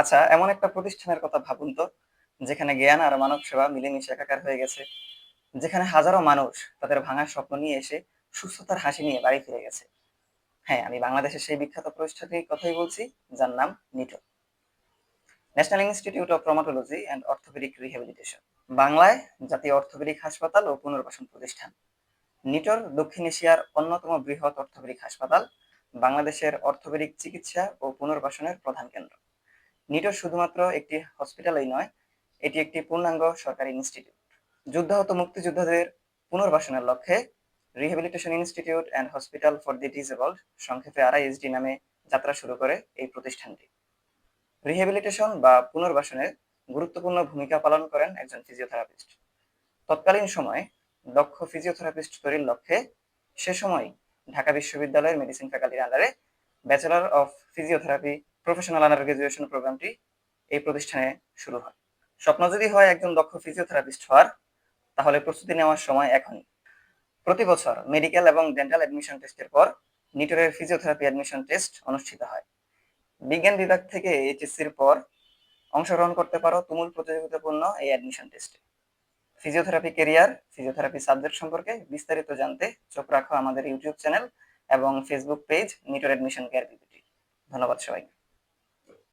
আচ্ছা এমন একটা প্রতিষ্ঠানের কথা ভাবুন তো, যেখানে জ্ঞান আর মানব সেবা মিলেমিশে একাকার হয়ে গেছে, যেখানে হাজারো মানুষ তাদের ভাঙা স্বপ্ন নিয়ে এসে সুস্থতার হাসি নিয়ে বাড়ি ফিরে গেছে। হ্যাঁ আমি বাংলাদেশের সেই বিখ্যাত প্রতিষ্ঠানটির কথাই বলছি, যার নাম Nito. National institute of traumatology and orthopaedic rehabilitation, বাংলায় জাতীয় অর্থোপেডিক হাসপাতাল ও পুনর্বাসন প্রতিষ্ঠান। নিটোর দক্ষিণ এশিয়ার অন্যতম বৃহৎ অর্থোপেডিক হাসপাতাল, বাংলাদেশের অর্থোপেডিক চিকিৎসা ও পুনর্বাসনের প্রধান কেন্দ্র। নিটোর শুধুমাত্র একটি হসপিটালই নয়, এটি একটি পূর্ণাঙ্গ সরকারি ইনস্টিটিউট যুদ্ধাহত মুক্তিযোদ্ধাদের পুনর্বাসনের লক্ষ্যে rehabilitation institute and hospital for the disabled সংক্ষেপে আরআইএসডি নামে যাত্রা শুরু করে এই প্রতিষ্ঠানটি। রিহ্যাবিলিটেশন বা পুনর্বাসনে গুরুত্বপূর্ণ ভূমিকা পালন করেন একজন ফিজিওথেরাপিস্ট তৎকালীন সময়ে দক্ষ ফিজিওথেরাপিস্ট তৈরির লক্ষ্যে সে সময় ঢাকা বিশ্ববিদ্যালয়ের মেডিসিন ফ্যাকাল্টির আন্ডারে bachelor of physiotherapy professional under graduation প্রোগ্রামটি এই প্রতিষ্ঠানে শুরু হয়। স্বপ্ন যদি হয় একজন দক্ষ ফিজিওথেরাপিস্ট হওয়ার, তাহলে প্রস্তুতি নেওয়ার সময় এখনই। প্রতি বছর মেডিকেল এবং ডেন্টাল অ্যাডমিশন টেস্টের পর নিটোরের ফিজিওথেরাপি অ্যাডমিশন টেস্ট অনুষ্ঠিত হয়। বিজ্ঞান বিভাগ থেকে এইচএসসির পর অংশগ্রহণ করতে পারো তুমুল প্রতিযোগিতাপূর্ণ এই অ্যাডমিশন টেস্টে ফিজিওথেরাপি কেরিয়ার ফিজিওথেরাপি সাবজেক্ট সম্পর্কে বিস্তারিত জানতে চোখ রাখো আমাদের ইউটিউব চ্যানেল এবং ফেসবুক পেজ নিটোর অ্যাডমিশন কেয়ার বিপিটি ধন্যবাদ সবাইকে।